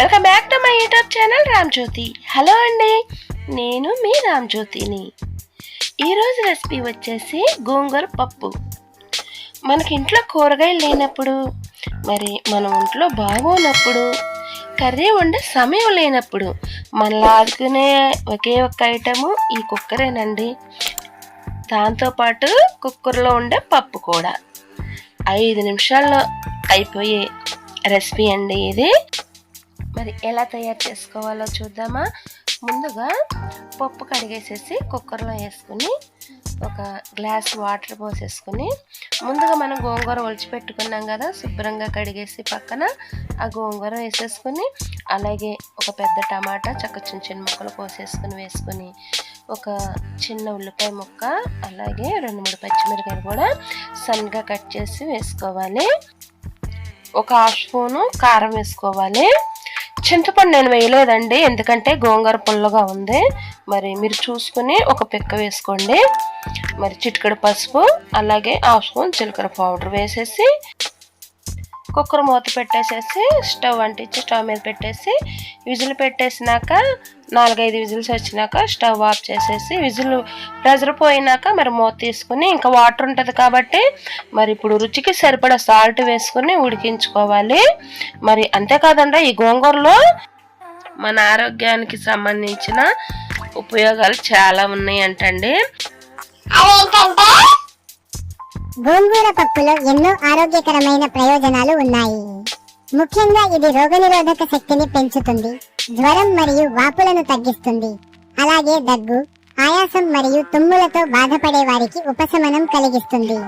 Welcome back to my YouTube channel Ramjyoti. Hello అండి నేను మీ రామ్జ్యోతిని. ఈరోజు రెసిపీ వచ్చేసి గోంగూర పప్పు. మనకి ఇంట్లో కూరగాయలు లేనప్పుడు మరి మన ఒంట్లో బాగోనప్పుడు కర్రీ వండే సమయం లేనప్పుడు మనలో ఆదుకునే ఒకే ఒక్క ఐటము ఈ కుక్కరేనండి. దాంతోపాటు కుక్కర్లో ఉండే పప్పు కూడా. ఐదు నిమిషాల్లో అయిపోయే రెసిపీ అండి ఇది. మరి ఎలా తయారు చేసుకోవాలో చూద్దామా? ముందుగా పప్పు కడిగేసేసి కుక్కర్లో వేసుకుని ఒక గ్లాస్ వాటర్ పోసేసుకుని ముందుగా మనం గోంగూర ఒలిచిపెట్టుకున్నాం కదా శుభ్రంగా కడిగేసి పక్కన ఆ గోంగూర వేసేసుకుని అలాగే ఒక పెద్ద టమాటా చక్క చిన్న చిన్న ముక్కలు కోసేసుకుని వేసుకుని ఒక చిన్న ఉల్లిపాయ ముక్క అలాగే రెండు మూడు పచ్చిమిరకాయలు కూడా సన్నగా కట్ చేసి వేసుకోవాలి. ఒక హాఫ్ స్పూను కారం వేసుకోవాలి. చింతపండు నేను వేయలేదండి ఎందుకంటే గోంగూర పుల్లగా ఉంది. మరి మీరు చూసుకుని ఒక పిక్క వేసుకోండి. మరి చిటికెడు పసుపు అలాగే హాఫ్ స్పూన్ జీలకర్ర పౌడర్ వేసేసి కుక్కర్ మూత పెట్టేసేసి స్టవ్ అంటించి స్టవ్ మీద పెట్టేసి విజిల్ పెట్టేసినాక నాలుగైదు విజిల్స్ వచ్చినాక స్టవ్ ఆఫ్ చేసేసి విజిల్ ప్రెజర్ పోయినాక మరి మూత తీసుకుని ఇంకా వాటర్ ఉంటుంది కాబట్టి మరి ఇప్పుడు రుచికి సరిపడా సాల్ట్ వేసుకుని ఉడికించుకోవాలి. మరి అంతేకాదండి ఈ గోంగూరలో మన ఆరోగ్యానికి సంబంధించిన ఉపయోగాలు చాలా ఉన్నాయి అంటండి అవేంటంటే గోంగూర పప్పులో ఎన్నో ఆరోగ్యకరమైన ప్రయోజనాలు ఉన్నాయి. ముఖ్యంగా ఇది రోగనిరోధక శక్తిని పెంచుతుంది జ్వరం మరియు వాపులను తగ్గిస్తుంది. అలాగే దగ్గు ఆయాసం మరియు తుమ్ములతో బాధపడే వారికి ఉపశమనం కలిగిస్తుంది.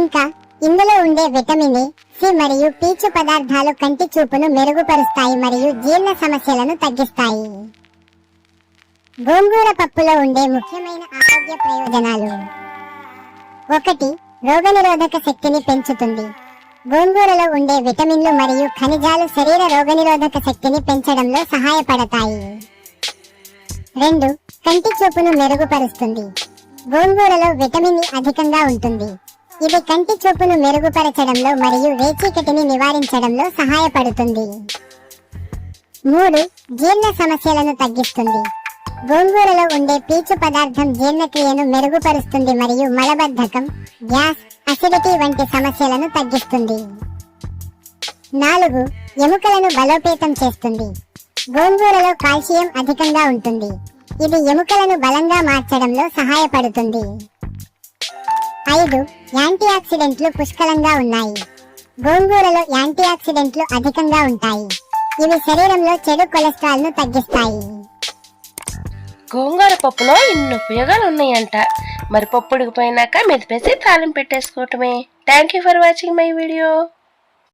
ఇంకా ఇందులో ఉండే విటమిన్ సి మరియు పీచు పదార్థాలు కంటి చూపును మెరుగుపరుస్తాయి మరియు జీర్ణ సమస్యలను తగ్గిస్తాయి. గోంగూర పప్పులో ఉండే ముఖ్యమైన ఆరోగ్య ప్రయోజనాలు. ఒకటి రోగనిరోధక శక్తిని పెంచుతుంది. గోంగూరలో ఉండే విటమిన్లు మరియు ఖనిజాలు శరీర రోగనిరోధక శక్తిని పెంచడంలో సహాయపడతాయి. రెండు కంటి చూపును మెరుగుపరుస్తుంది. గోంగూరలో విటమిన్ e అధికంగా ఉంటుంది. ఇది కంటి చూపును మెరుగుపరచడంలో మరియు రేచీకటిని నివారించడంలో సహాయపడుతుంది. మూడు జీర్ణ సమస్యలను తగ్గిస్తుంది. గోంగూరలో ఉండే పీచు పదార్థం జీర్ణక్రియను మెరుగుపరుస్తుంది మరియు మలబద్ధకం గ్యాస్ అసిడిటీ వంటి సమస్యలను తగ్గిస్తుంది. నాలుగు ఎముకలను బలోపేతం చేస్తుంది. గోంగూరలో కాల్షియం అధికంగా ఉంటుంది. ఇది ఎముకలను బలంగా మార్చడంలో సహాయపడుతుంది. ఐదు యాంటీ ఆక్సిడెంట్లు పుష్కలంగా ఉన్నాయి. గోంగూరలో యాంటీ ఆక్సిడెంట్లు అధికంగా ఉంటాయి. ఇవి శరీరంలో చెడు కొలెస్ట్రాల్ను తగ్గిస్తాయి. గోంగూర పప్పులో ఇన్ని ఉపయోగాలు ఉన్నాయంట మరి పప్పు ఉడికిపోయినాక మెదిపేసి తాలింపు పెట్టేసుకోవటమే. Thank you for watching my video